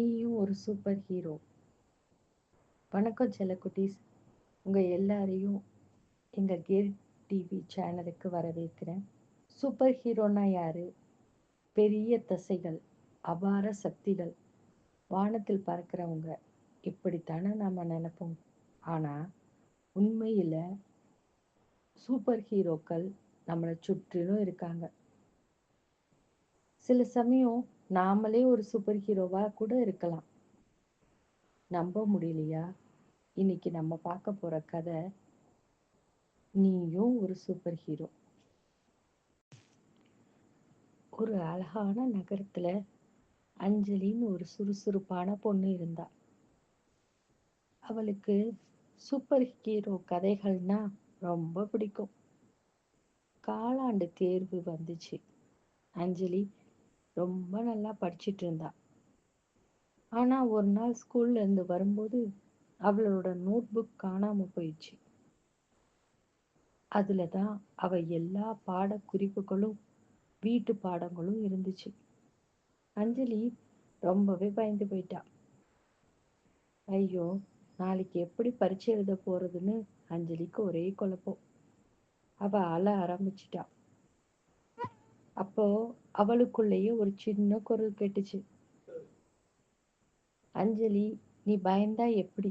நீயும் ஒரு super hero வணக்கம் செல்லக்குட்டீஸ். உங்கள் எல்லாரையும் எங்கள் கேர் டிவி சேனலுக்கு வரவேற்கிறேன். சூப்பர் ஹீரோனா யார்? பெரிய தசைகள் அபார சக்திகள் வானத்தில் பறக்கிறவங்க. இப்படித்தானே நம்ம நினைப்போம். ஆனால் உண்மையில் சூப்பர் ஹீரோக்கள் நம்மளை சுற்றிலும் இருக்காங்க. சில சமயம் நாமளே ஒரு சூப்பர் ஹீரோவா கூட இருக்கலாம். நம்ப முடியலையா? இன்னைக்கு நம்ம பார்க்க போற கதை நீயும் ஒரு சூப்பர் ஹீரோ ஒரு அழகான நகரத்துல அஞ்சலின்னு ஒரு சுறுசுறுப்பான பொண்ணு இருந்தா. அவளுக்கு சூப்பர் ஹீரோ கதைகள்னா ரொம்ப பிடிக்கும். காலாண்டு தேர்வு வந்துச்சு. அஞ்சலி ரொம்ப நல்லா படிச்சிட்டு இருந்தா. ஆனா ஒரு நாள் ஸ்கூல்ல இருந்து வரும்போது அவளோட நோட் புக் காணாம போயிடுச்சு. அதுலதான் அவ எல்லா பாட குறிப்புகளும் வீட்டு பாடங்களும் இருந்துச்சு. அஞ்சலி ரொம்பவே பயந்து போயிட்டா. ஐயோ நாளைக்கு எப்படி பரீட்சை எழுத போறதுன்னு அஞ்சலிக்கு ஒரே குழப்பம். அவ அழ ஆரம்பிச்சிட்டா. அப்போ அவளுக்குள்ளேயே ஒரு சின்ன குரல் கேட்டுச்சு. அஞ்சலி நீ பயந்தா எப்படி?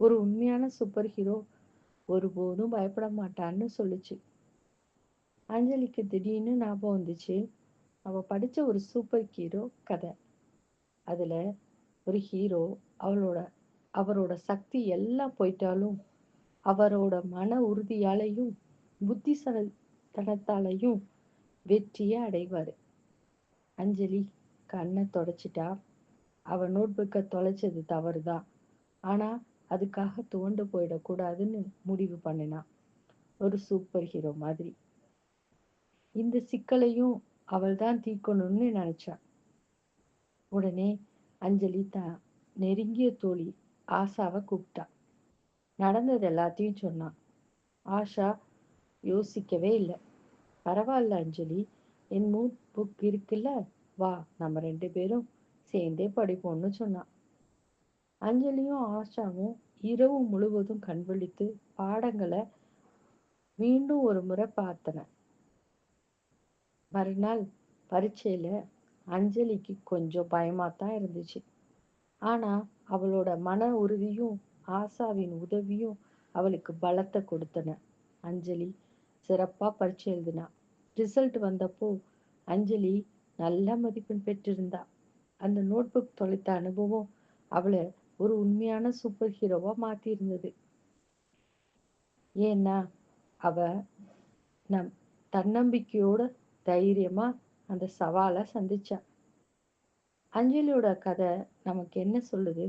ஒரு உண்மையான சூப்பர் ஹீரோ ஒருபோதும் பயப்பட மாட்டான்னு சொல்லுச்சு. அஞ்சலிக்கு திடீர்னு ஞாபகம் வந்துச்சு. அவ படிச்ச ஒரு சூப்பர் ஹீரோ கதை. அதுல ஒரு ஹீரோ அவளோட அவரோட சக்தி எல்லாம் போயிட்டாலும் அவரோட மன உறுதியாலையும் புத்திசனத்தனத்தாலையும் வெற்றியை அடைவாரு. அஞ்சலி கண்ணை தொடச்சிட்டா அவ நோட்புக்கை தொலைச்சது தவறுதான் ஆனா அதுக்காக துவண்டு போயிடக்கூடாதுன்னு முடிவு பண்ணினான் ஒரு சூப்பர் ஹீரோ மாதிரி. இந்த சிக்கலையும் அவள் தான் தீர்க்கணும்னு நினைச்சா. உடனே அஞ்சலி தான் நெருங்கிய தோழி ஆஷாவை கூப்பிட்டா. நடந்தது எல்லாத்தையும் சொன்னான் ஆஷா யோசிக்கவே இல்லை. பரவாயில்ல அஞ்சலி. என் நோட் புக் இருக்குல்ல? வா நம்ம ரெண்டு பேரும் சேர்ந்தே படிப்போம்னு சொன்னான் அஞ்சலியும் ஆஷாவும் இரவு முழுவதும் கண்விழித்து பாடங்களை மீண்டும் ஒரு முறை பார்த்தன. மறுநாள் பரீட்சையில அஞ்சலிக்கு கொஞ்சம் பயமாத்தான் இருந்துச்சு. ஆனா அவளோட மன உறுதியும் ஆசாவின் உதவியும் அவளுக்கு பலத்தை கொடுத்தன. அஞ்சலி சிறப்பா பரீட்சை எழுதினா. ரிசல்ட் வந்தப்போ அஞ்சலி நல்ல மதிப்பெண் பெற்றிருந்தா. அந்த நோட்புக் தொலைத்த அனுபவம் அவளை ஒரு உண்மையான சூப்பர் ஹீரோவா மாத்தி இருந்தது ஏன்னா அவ நம் தன்னம்பிக்கையோட தைரியமா அந்த சவாலை சந்திச்சா. அஞ்சலியோட கதை நமக்கு என்ன சொல்லுது?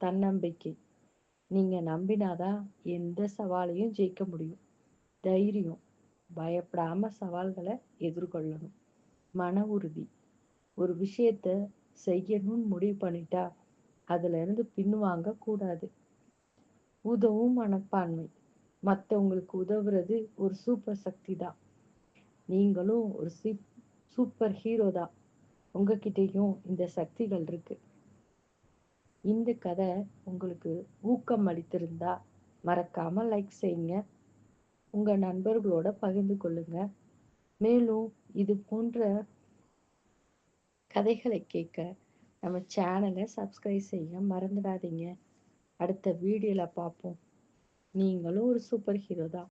தன்னம்பிக்கை. நீங்க நம்பினாதான் எந்த சவாலையும் ஜெயிக்க முடியும். தைரியம். பயப்படாம சவால்களை எதிர்கொள்ளணும். மன உறுதி. ஒரு விஷயத்த செய்யணும்னு முடிவு பண்ணிட்டா அதுல இருந்து பின்வாங்க கூடாது. உதவும் மனப்பான்மை. மற்றவங்களுக்கு உதவுறது ஒரு சூப்பர் சக்தி தான். நீங்களும் ஒரு சூப்பர் ஹீரோ தான். உங்ககிட்டயும் இந்த சக்திகள் இருக்கு. இந்த கதை உங்களுக்கு ஊக்கம் அளித்திருந்தா மறக்காம லைக் செய்யுங்க. உங்க நண்பர்களோட பகிர்ந்து கொள்ளுங்க. மேலும் இது போன்ற கதைகளை கேட்க நம்ம சேனலை சப்ஸ்கிரைப் செய்ய மறந்துடாதீங்க. அடுத்த வீடியோல பார்ப்போம். நீங்களும் ஒரு சூப்பர் ஹீரோ தான்.